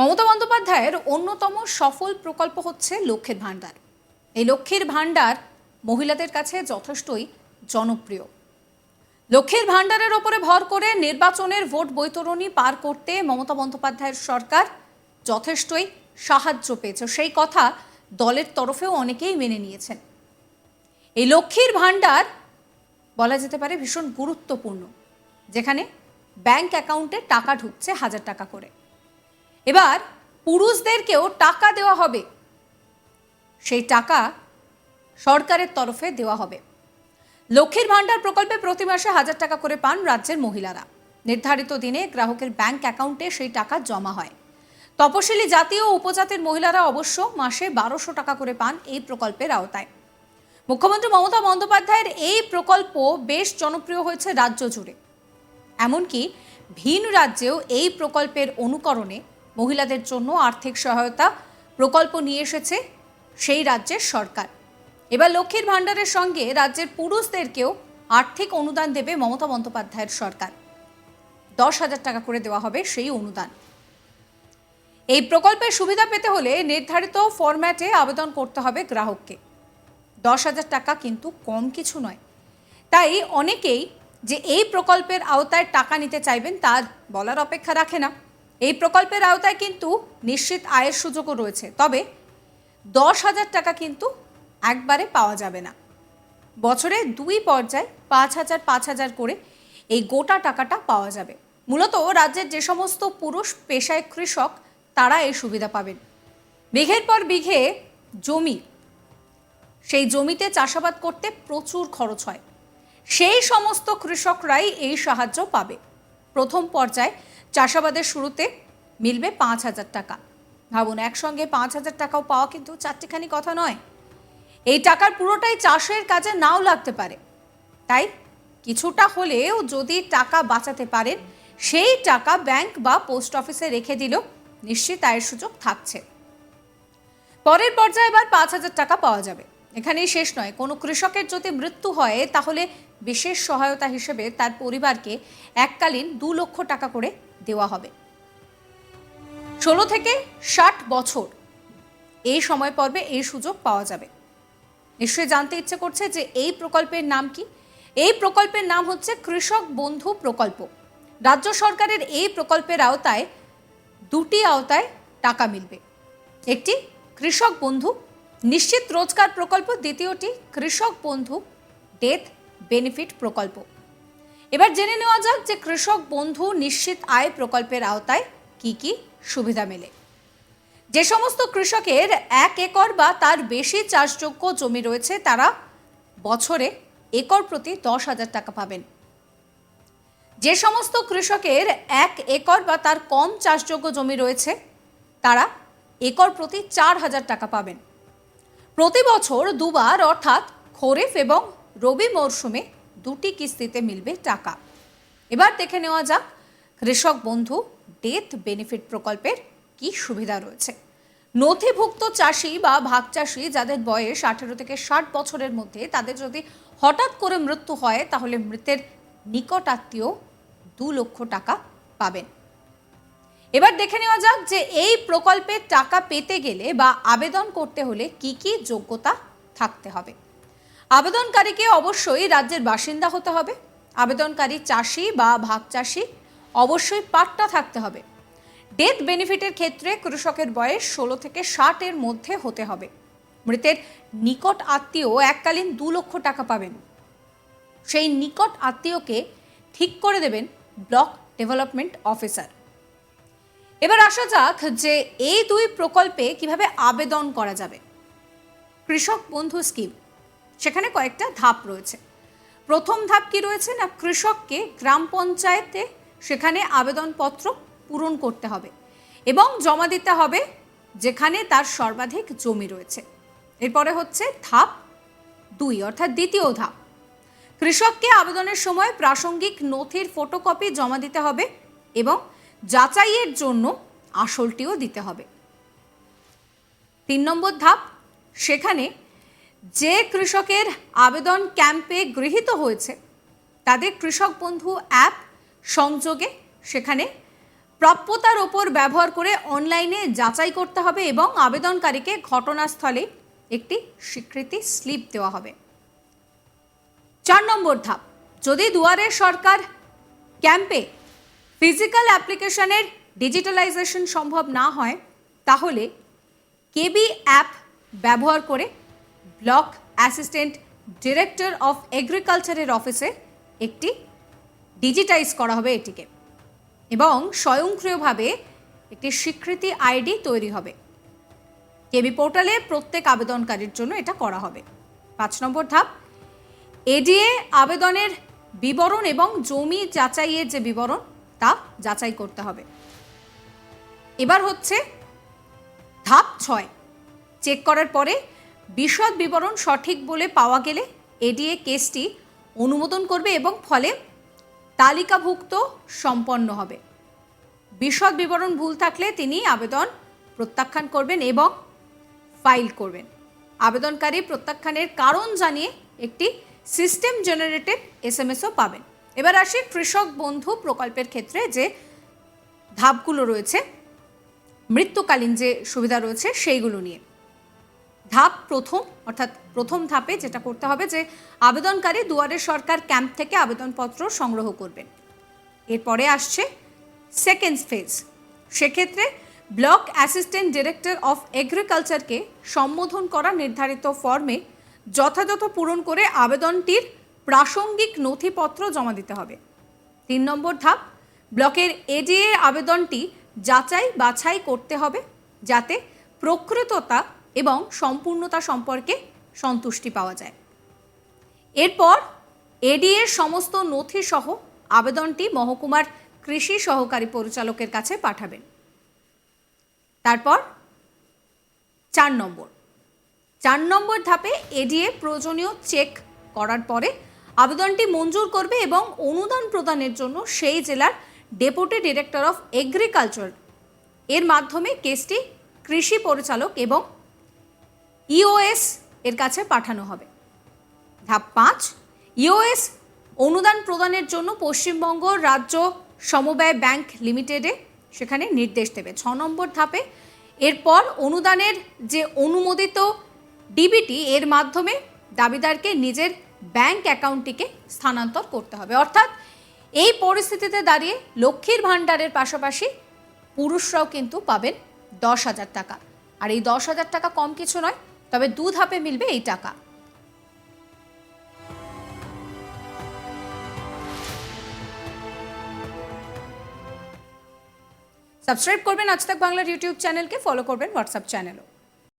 মমতা বন্দ্যোপাধ্যায়ের অন্যতম সফল প্রকল্প হচ্ছে লক্ষ্যের ভাণ্ডার। এই লক্ষ্মীর ভাণ্ডার মহিলাদের কাছে যথেষ্টই জনপ্রিয়। লক্ষ্মীর ভাণ্ডারের ওপরে ভর করে নির্বাচনের ভোট বৈতরণী পার করতে মমতা বন্দ্যোপাধ্যায়ের সরকার যথেষ্টই সাহায্য পেয়েছে। সেই কথা দলের তরফেও অনেকেই মেনে নিয়েছেন। এই লক্ষ্মীর ভাণ্ডার বলা যেতে পারে ভীষণ গুরুত্বপূর্ণ, যেখানে ব্যাংক অ্যাকাউন্টে টাকা ঢুকছে হাজার টাকা করে। এবার পুরুষদেরকেও টাকা দেওয়া হবে। সেই টাকা সরকারের তরফে দেওয়া হবে। লক্ষ্মীর ভাণ্ডার প্রকল্পে প্রতি মাসে হাজার টাকা করে পান রাজ্যের মহিলারা। নির্ধারিত দিনে গ্রাহকের ব্যাংক অ্যাকাউন্টে সেই টাকা জমা হয়। তপশিলি জাতি ও উপজাতির মহিলারা অবশ্য মাসে বারোশো টাকা করে পান এই প্রকল্পের আওতায়। মুখ্যমন্ত্রী মমতা বন্দ্যোপাধ্যায়ের এই প্রকল্প বেশ জনপ্রিয় হয়েছে রাজ্য জুড়ে। এমনকি ভিন রাজ্যেও এই প্রকল্পের অনুকরণে মহিলাদের জন্য আর্থিক সহায়তা প্রকল্প নিয়ে এসেছে সেই রাজ্যের সরকার। এবার লক্ষ্মীর ভাণ্ডারের সঙ্গে রাজ্যের পুরুষদেরকেও আর্থিক অনুদান দেবে মমতা বন্দ্যোপাধ্যায়ের সরকার। দশ হাজার টাকা করে দেওয়া হবে সেই অনুদান। এই প্রকল্পের সুবিধা পেতে হলে নির্ধারিত ফরম্যাটে আবেদন করতে হবে গ্রাহককে। দশ হাজার টাকা কিন্তু কম কিছু নয়। তাই অনেকেই যে এই প্রকল্পের আওতায় টাকা নিতে চাইবেন তা বলার অপেক্ষা রাখে না। এই প্রকল্পের আওতায় কিন্তু নিশ্চিত আয়ের সুযোগও রয়েছে। তবে দশ হাজার টাকা কিন্তু একবারে পাওয়া যাবে না। বছরে দুই পর্যায়ে পাঁচ হাজার পাঁচ হাজার করে এই গোটা টাকাটা পাওয়া যাবে। মূলত রাজ্যের যে সমস্ত পুরুষ পেশায় কৃষক, তারা এই সুবিধা পাবেন। বিঘের পর বিঘে জমি, সেই জমিতে চাষাবাদ করতে প্রচুর খরচ হয়। সেই সমস্ত কৃষকরাই এই সাহায্য পাবে। প্রথম পর্যায়ে চাষাবাদের শুরুতে মিলবে পাঁচ হাজার টাকা। ভাবুন, একসঙ্গে পাঁচ হাজার টাকাও পাওয়া কিন্তু চারটিখানি কথা নয়। এই টাকার পুরোটাই চাষের কাজে নাও লাগতে পারে। তাই কিছুটা হলেও যদি টাকা বাঁচাতে পারেন, সেই টাকা ব্যাংক বা পোস্ট অফিসে রেখে দিলেও নিশ্চিত আয়ের সুযোগ থাকছে। পরের পর্যায়ে এবার পাঁচ হাজার টাকা পাওয়া যাবে। এখানেই শেষ নয়, কোনো কৃষকের যদি মৃত্যু হয়, তাহলে বিশেষ সহায়তা হিসেবে তার পরিবারকে এককালীন দু লক্ষ টাকা করে দেওয়া হবে। ষোলো থেকে ষাট বছর এই সময় পর্বে এই সুযোগ পাওয়া যাবে। নিশ্চয়ই জানতে ইচ্ছে করছে যে এই প্রকল্পের নাম কি? এই প্রকল্পের নাম হচ্ছে কৃষক বন্ধু প্রকল্প। রাজ্য সরকারের এই প্রকল্পের আওতায় দুটি আওতায় টাকা মিলবে। একটি কৃষক বন্ধু, নিশ্চিত রোজগার প্রকল্প। দ্বিতীয়টি কৃষক বন্ধু ডেথ বেনিফিট প্রকল্প। এবার জেনে নেওয়া যাক যে কৃষক বন্ধু নিশ্চিত আয় প্রকল্পের আওতায় কি কি সুবিধা মেলে। যে সমস্ত কৃষকের এক একর বা তার বেশি চাষযোগ্য জমি রয়েছে, তারা বছরে একর প্রতি দশ হাজার টাকা পাবেন। যে সমস্ত কৃষকের এক একর বা তার কম চাষযোগ্য জমি রয়েছে, তারা একর প্রতি চার হাজার টাকা পাবেন। প্রতি বছর দুবার, অর্থাৎ খরিফ এবং রবি মরশুমে দুটি কিস্তিতে মিলবে টাকা। এবার দেখে নেওয়া যাক, কৃষক বন্ধু ডেথ বেনিফিট প্রকল্পের কি সুবিধা রয়েছে? নথিভুক্ত চাষি বা ভাগ চাষি যাদের বয়স আঠেরো থেকে ষাট বছরের মধ্যে, তাদের যদি হঠাৎ করে মৃত্যু হয়, তাহলে মৃতের নিকট আত্মীয় দু লক্ষ টাকা পাবেন। এবার দেখে নেওয়া যাক যে এই প্রকল্পে টাকা পেতে গেলে বা আবেদন করতে হলে কি কি যোগ্যতা থাকতে হবে। আবেদনকারীকে অবশ্যই রাজ্যের বাসিন্দা হতে হবে। আবেদনকারী চাষি বা ভাগ চাষি অবশ্যই পাট্টা থাকতে হবে। ডেথ বেনিফিটের ক্ষেত্রে কৃষকের বয়স ষোলো থেকে ষাটের মধ্যে হতে হবে। মৃতের নিকট আত্মীয় এককালীন দু লক্ষ টাকা পাবেন। সেই নিকট আত্মীয়কে ঠিক করে দেবেন ব্লক ডেভেলপমেন্ট অফিসার। এবার আসা যাক যে এই দুই প্রকল্পে কীভাবে আবেদন করা যাবে। কৃষক বন্ধু স্কিম সেখানে কয়েকটা ধাপ রয়েছে। প্রথম ধাপ কি রয়েছে না, কৃষককে গ্রাম পঞ্চায়েতে সেখানে আবেদনপত্র পূরণ করতে হবে এবং জমা দিতে হবে যেখানে তার সর্বাধিক জমি রয়েছে। এরপরে হচ্ছে ধাপ দুই, অর্থাৎ দ্বিতীয় ধাপ। কৃষককে আবেদনের সময় প্রাসঙ্গিক নথির ফটোকপি জমা দিতে হবে এবং যাচাইয়ের জন্য আসলটিও দিতে হবে। তিন নম্বর ধাপ, সেখানে যে কৃষকের আবেদন ক্যাম্পে গৃহীত হয়েছে, তাদের কৃষক বন্ধু অ্যাপ সংযোগে সেখানে প্রাপ্যতার ওপর ব্যবহার করে অনলাইনে যাচাই করতে হবে এবং আবেদনকারীকে ঘটনাস্থলে একটি স্বীকৃতি স্লিপ দেওয়া হবে। চার নম্বর ধাপ, যদি দুয়ারে সরকার ক্যাম্পে ফিজিক্যাল অ্যাপ্লিকেশনের ডিজিটালাইজেশন সম্ভব না হয়, তাহলে কেবি অ্যাপ ব্যবহার করে ব্লক অ্যাসিস্ট্যান্ট ডিরেক্টর অফ এগ্রিকালচারের অফিসে একটি ডিজিটাইজ করা হবে এটিকে এবং স্বয়ংক্রিয়ভাবে একটি স্বীকৃতি আইডি তৈরি হবে। কেবি পোর্টালে প্রত্যেক আবেদনকারীর জন্য এটা করা হবে। পাঁচ নম্বর ধাপ, এডিএ আবেদনের বিবরণ এবং জমি যাচাইয়ের যে বিবরণ, তা যাচাই করতে হবে। এবার হচ্ছে ধাপ ছয়, চেক করার পরে বিশদ বিবরণ সঠিক বলে পাওয়া গেলে এডিএ কেসটি অনুমোদন করবে এবং ফলে তালিকাভুক্ত সম্পন্ন হবে। বিশদ বিবরণ ভুল থাকলে তিনি আবেদন প্রত্যাখ্যান করবেন এবং ফাইল করবেন। আবেদনকারী প্রত্যাখ্যানের কারণ জানিয়ে একটি সিস্টেম জেনারেটেড এস এম এসও পাবেন। এবার আসি কৃষক বন্ধু প্রকল্পের ক্ষেত্রে যে ধাপগুলো রয়েছে, মৃত্যুকালীন যে সুবিধা রয়েছে সেইগুলো নিয়ে। ধাপ প্রথম, অর্থাৎ প্রথম ধাপে যেটা করতে হবে যে আবেদনকারী দুয়ারে সরকার ক্যাম্প থেকে আবেদনপত্র সংগ্রহ করবেন। এরপরে আসছে সেকেন্ড ফেজ সেক্ষেত্রে ব্লক অ্যাসিস্ট্যান্ট ডিরেক্টর অফ এগ্রিকালচারকে সম্বোধন করা নির্ধারিত ফর্মে যথাযথ পূরণ করে আবেদনটির প্রাসঙ্গিক নথিপত্র জমা দিতে হবে। তিন নম্বর ধাপ ব্লকের এডিএ আবেদনটি যাচাই বাছাই করতে হবে যাতে প্রকৃততা এবং সম্পূর্ণতা সম্পর্কে সন্তুষ্টি পাওয়া যায়। এরপর এডিএর সমস্ত নথি সহ আবেদনটি মহকুমার কৃষি সহকারী পরিচালকের কাছে পাঠাবেন। তারপর চার নম্বর। চার নম্বর ধাপে এডিএ প্রয়োজনীয় চেক করার পরে আবেদনটি মঞ্জুর করবে এবং অনুদান প্রদানের জন্য সেই জেলার ডেপুটি ডিরেক্টর অফ এগ্রিকালচার এর মাধ্যমে কেসটি কৃষি পরিচালক এবং ইওএস এর কাছে পাঠানো হবে। ধাপ পাঁচ ইওএস অনুদান প্রদানের জন্য পশ্চিমবঙ্গ রাজ্য সমবায় ব্যাংক লিমিটেডে সেখানে নির্দেশ দেবে। ছ নম্বর ধাপে, এরপর অনুদানের যে অনুমোদিত ডিবিটি এর মাধ্যমে দাবিদারকে নিজের ব্যাংক অ্যাকাউন্টটিকে স্থানান্তর করতে হবে। অর্থাৎ এই পরিস্থিতিতে দাঁড়িয়ে লক্ষ্মীর ভাণ্ডারের পাশাপাশি পুরুষরাও কিন্তু পাবেন দশ হাজার টাকা। আর এই দশ হাজার টাকা কম কিছু নয় তবে দু ধাপে মিলবে এই টাকা। সাবস্ক্রাইব করবেন আজ তাক বাংলার ইউটিউব চ্যানেলকে, ফলো করবেন হোয়াটসঅ্যাপ চ্যানেলও।